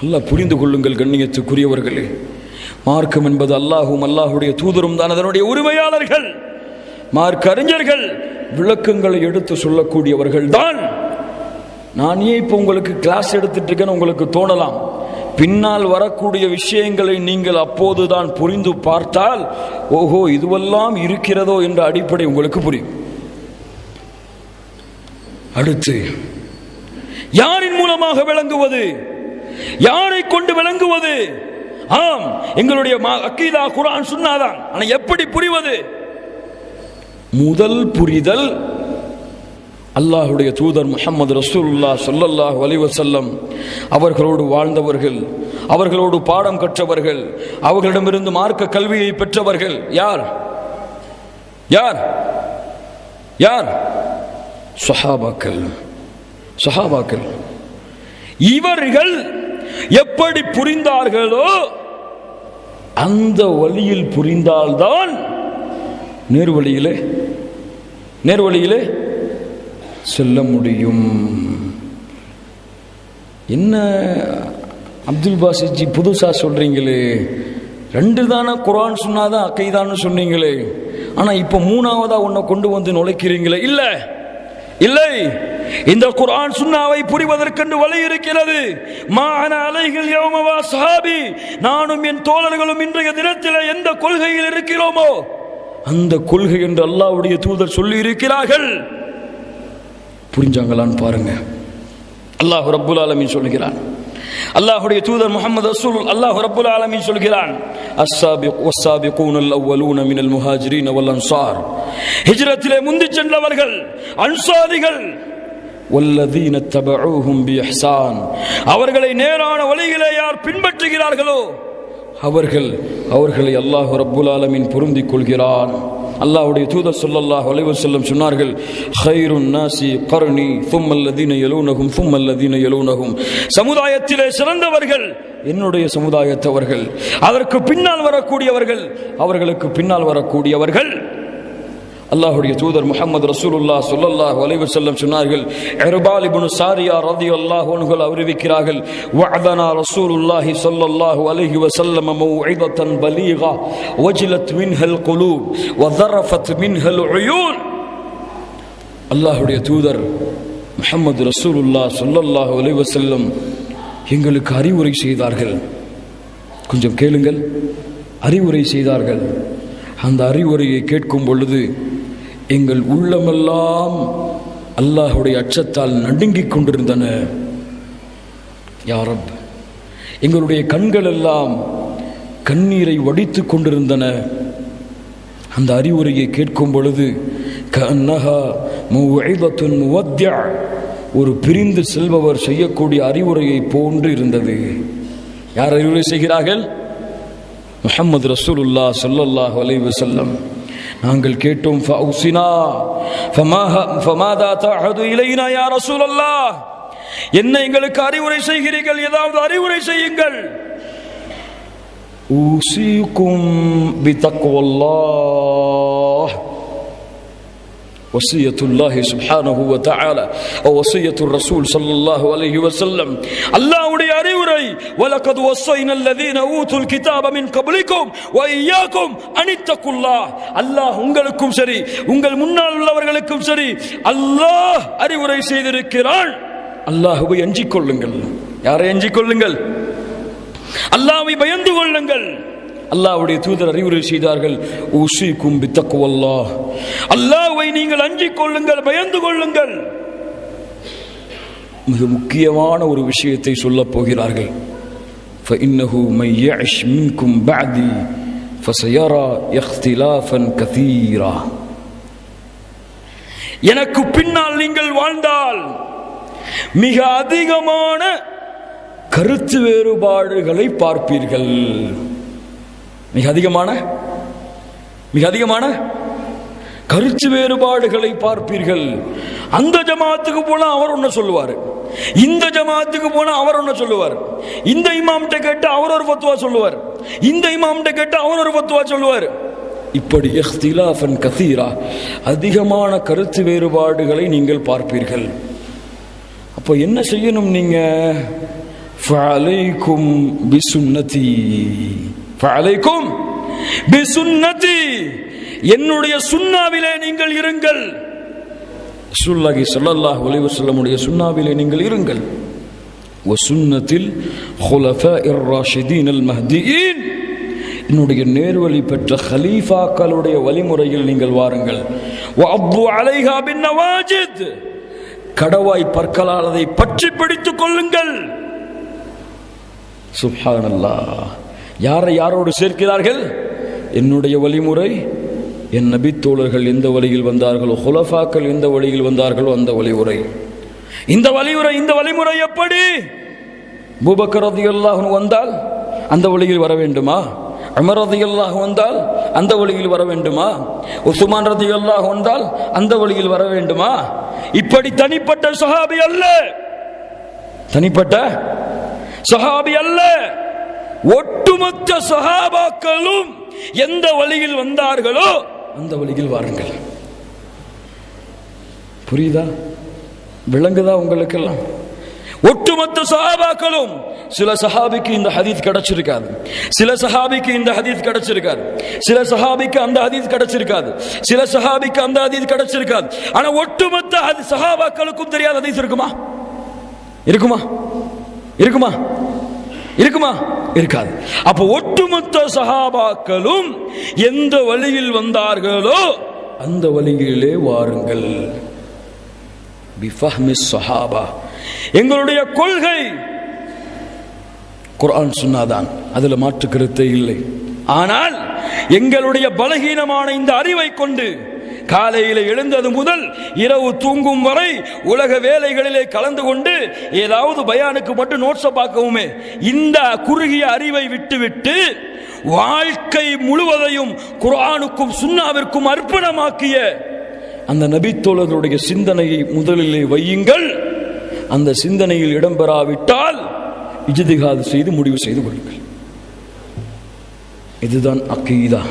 நல்லா புரிந்து கொள்ளுங்கள் கண்ணியத்துக்குரியவர்களே. மார்க்கம் என்பது அல்லாஹும் அல்லாஹுடைய தூதரும் தான் அதனுடைய உரிமையாளர்கள். மார்க்க அறிஞர்கள் விளக்கங்களை எடுத்து சொல்லக்கூடியவர்கள் தான். நான் ஏன் இப்போ உங்களுக்கு கிளாஸ் எடுத்துட்டு இருக்கேன்னு உங்களுக்கு தோணலாம். பின்னால் வரக்கூடிய விஷயங்களை நீங்கள் அப்போதுதான் புரிந்து பார்த்தால் ஓஹோ இதுவெல்லாம் இருக்கிறதோ என்ற அடிப்படை உங்களுக்கு புரியும். அடுத்து யாரின் மூலமாக விளங்குவது? யாரை கொண்டு விளங்குவது? ஆம் எங்களுடைய அக்கீதா குரான் சொன்னாதான் ஆனா எப்படி புரிவது? முதல் புரிதல் அல்லாஹுடைய தூதர் முஹம்மது ரசூல்லா சொல்லல்லாஹ் வலிவசல்லம் அவர்களோடு வாழ்ந்தவர்கள் அவர்களோடு பாடம் கற்றவர்கள் அவர்களிடமிருந்து மார்க்க கல்வியை பெற்றவர்கள் யார்? யார்? யார்? சஹாபாக்கள். சஹாபாக்கள். இவர்கள் எப்படி புரிந்தார்களோ அந்த வழியில் புரிந்தால்தான் நேர்வழியிலே நேர்வழியிலே செல்ல முடியும். என்ன அப்துல் பாசிஜி புதுசா சொல்றீங்களே? ரெண்டு தானே குரான் சொன்னாதான் அக்கைதான்னு சொன்னீங்களே? ஆனா இப்ப மூணாவதா உன்னை கொண்டு வந்து நுழைக்கிறீங்களே? இல்லை. இல்லை. இந்த குர்ஆன் சுன்னாவை புரிவதற்கென்று வழி இருக்கிறது மான அலைகள் யௌமவா சஹாபி நானும் என் தோழர்களும் இன்றைய தினத்தில் எந்த கொள்கையில் இருக்கிறோமோ அந்த கொள்கை என்று அல்லாவுடைய தூதர் சொல்லி இருக்கிறார்கள் புரிஞ்சாங்களான்னு பாருங்க. அல்லாஹ் ரப்புல் ஆலமின் சொல்கிறான் அல்லாஹ்வுடைய தூதர் முகமது ரசூல் அல்லாஹ் ரப்புல் ஆலமீன் சொல்கிறான் அஸ்ஸாபிக் வஸ்ஸாபிகூன் அவ்வலூன மினல் முஹாஜிரீன் வல் அன்சார் ஹிஜ்ரத்திலே முந்தி சென்றவர்கள் அன்சாரிகள் வல்லதீன தபஊஹும் பிஇஹ்சான் அவர்களை நேரான வழியிலே யார் பின்பற்றுகிறார்களோ அவர்கள் அவர்களை அல்லாஹ் ரப்புல் ஆலமீன் பொருந்திக் கொள்கிறான் அல்லாவுடைய தூதர் சொல்லல்லாஹ் வலைவர் செல்லும் சொன்னார்கள் ஹைருன் நாசி கருணி தும்மல்லதீன எழுவுனகும் தும்மல்லதீன எலூனகும் சமுதாயத்திலே சிறந்தவர்கள் என்னுடைய சமுதாயத்தவர்கள். அதற்கு பின்னால் வரக்கூடியவர்கள் அவர்களுக்கு பின்னால் வரக்கூடியவர்கள். அல்லாஹுடைய தூதர் முகமது ரசூலுல்லா ஸல்லல்லாஹு வலைவு செல்லம் சொன்னார்கள் எர்பாலிபுனு சாரியா ரதி அல்லாஹோன்கள் அறிவிக்கிறார்கள் வஅதனா ரசூலுல்லாஹி சொல்லல்லாஹு அலைஹி வசல்லம் மௌஇதத்தன் பலீகா வஜிலத் மின்ஹல் குலூப் வதரஃபத் மின்ஹல் உயூன். அல்லாஹுடைய தூதர் முஹம்மது ரசூலுல்லா சொல்லல்லாஹு அலைஹி வஸல்லம் எங்களுக்கு அறிவுரை செய்தார்கள். கொஞ்சம் கேளுங்கள். அறிவுரை செய்தார்கள். அந்த அறிவுரையை கேட்கும் பொழுது எங்கள் உள்ளமெல்லாம் அல்லாஹுடைய அச்சத்தால் நடுங்கிக் கொண்டிருந்தன. யாரப்? எங்களுடைய கண்கள் எல்லாம் கண்ணீரை வடித்துக் கொண்டிருந்தன. அந்த அறிவுரையை கேட்கும் பொழுது கஅன்னஹா மௌஇதத்துன் முவத்திஅ ஒரு பிரிந்து செல்பவர் செய்யக்கூடிய அறிவுரையை போன்று இருந்தது. யார் அறிவுரை செய்கிறார்கள்? முகமது ரசூலுல்லா சொல்லல்லாஹ் அலைஹி செல்லம் நாங்கள் கேட்டோம் ஃபௌசினா ஃபமாஹ ஃபமாதா தஹது இலைனா யா ரசூலல்லாஹ்? என்ன எங்களுக்கு அறிவுரை செய்கிறீர்கள்? ஏதாவது அறிவுரை செய்யுங்கள். ஊசிக்கும் பிதக்வல்லாஹ். وصية الله سبحانه وتعالى ووصية الرسول صلى الله عليه وسلم الله உடைய அறிவுரை ولقد وصينا الذين اوتوا الكتاب من قبلكم واياكم ان اتقوا الله அல்லாஹ் உங்களுக்கும் சரி உங்கள் முன்னால் உள்ளவர்களுக்கும் சரி அல்லாஹ் அறிவுரை செய்திருக்கிறான் அல்லாஹ்வை அஞ்சிக் கொள்ளுங்கள் யாரை அஞ்சிக் கொள்ளுங்கள் அல்லாஹ்வை பயந்து கொள்ளுங்கள் அல்லாஹ்வுடைய தூதர் அறிவுரை செய்தார்கள் உசிக்கும் பித்தக்குவல்லாஹ் அல்லாஹ்வை நீங்கள் அஞ்சிக் கொள்ளுங்கள் பயந்து கொள்ளுங்கள் மிக முக்கியமான ஒரு விஷயத்தை சொல்லப் போகிறார்கள் فإنه من يعش منكم بعدي فسيرى اختلافا كثيرا எனக்கு பின்னால் நீங்கள் வாழ்ந்தால் மிக அதிகமான கருத்து வேறுபாடுகளை பார்ப்பீர்கள் மிக அதிகமான மிக அதிகமான கருத்து வேறுபாடுகளை பார்ப்பீர்கள். அந்த ஜமாத்துக்கு போனால் அவர் ஒன்று சொல்லுவார். இந்த ஜமாத்துக்கு போனால் அவர் ஒன்று சொல்லுவார். இந்த இமாம்கிட்ட கேட்டு அவர் ஒரு பத்துவா சொல்லுவார். இந்த இமாம்கிட்ட கேட்டு அவர் ஒரு பத்துவா சொல்லுவார். இப்படி எஹ்திலாஃபன் கசீரா அதிகமான கருத்து வேறுபாடுகளை நீங்கள் பார்ப்பீர்கள். அப்போ என்ன செய்யணும் நீங்க? ஃபலைக்கும் பிசுன்னதி ஃபலைக்கும் பிசுன்னதி. என்னுடைய சுண்ணாவிலே நீங்கள் இருங்கள். சுல்லாஹி சல்லாஹ் ஒலிவு சொல்லமுடைய சுண்ணாவிலே நீங்கள் இருங்கள். வசுன்னத்தில் ஹுலஃபா இர் ராஷிதீன் அல் மஹ்தியின் என்னுடைய நேர்வழி பெற்ற ஹலீஃபாக்களுடைய வழிமுறையில் நீங்கள் வாருங்கள். கடவாய் பற்களால் அதை பற்றி பிடித்துக் கொள்ளுங்கள். சுப்ஹானல்லா யாரை யாரோடு சேர்க்கிறார்கள்? என்னுடைய வழிமுறை என் நபித்தோழர்கள் எந்த வழியில் வந்தார்களோ ஹுலஃபாக்கள் எந்த வழியில் வந்தார்களோ அந்த வழிமுறை. இந்த வழிமுறை இந்த வழிமுறை எப்படி? பூபக்கரதி ரதியல்லாஹு வந்தால் அந்த வழியில் வர வேண்டுமா? அமரதி அல்லாஹ் வந்தால் அந்த வழியில் வர வேண்டுமா? உசுமான் ரதி அல்லாஹ் வந்தால் அந்த வழியில் வர வேண்டுமா? இப்படி தனிப்பட்ட சஹாபி அல்ல. தனிப்பட்ட சஹாபி அல்ல. ஒட்டுமொத்த சஹாபாக்களும் எந்த வழியில் வந்தார்களோ அந்த வழியில் வாருங்கள். புரியுதா? விளங்குதா உங்களுக்கெல்லாம்? ஒட்டுமொத்த சஹாபாக்களும் சில சஹாபிக்கு இந்த ஹதீத் கிடைச்சிருக்காது. சில சஹாபிக்கு இந்த ஹதீத் கிடைச்சிருக்காது. சில சஹாபிக்கு அந்த ஹதீத் கிடைச்சிருக்காது. சில சஹாபிக்கு அந்த ஹதீத் கிடைச்சிருக்காது. ஆனா ஒட்டுமொத்த சஹாபாக்களுக்கும் தெரியாத ஹதீஸ் இருக்குமா? இருக்குமா? இருக்குமா? இருக்குமா? இருக்காது. அப்போ ஒட்டுமொத்த சஹாபாக்களும் எந்த வழியில் வந்தார்களோ அந்த வழியிலே வாருங்கள். சஹாபா எங்களுடைய கொள்கை குரான் சொன்னாதான். அதுல மாற்று கருத்தே இல்லை. ஆனால் எங்களுடைய பலகீனமான இந்த அறிவை கொண்டு காலையில் எழுந்தது முதல் இரவு தூங்கும் வரை உலக வேலைகளிலே கலந்து கொண்டு ஏதாவது பயானுக்கு மட்டும் நோட்ஸை பார்க்கவுமே. இந்த குறுகிய அறிவை விட்டுவிட்டு வாழ்க்கை முழுவதையும் குரானுக்கும் சுண்ணாவிற்கும் அர்ப்பணமாக்கிய அந்த நபித்தோழர்களுடைய சிந்தனையை முதலிலே வையுங்கள். அந்த சிந்தனையில் இடம்பெறாவிட்டால் இஜிதிகாது செய்து முடிவு செய்து கொள்ளுங்கள். இதுதான் அக்கீதா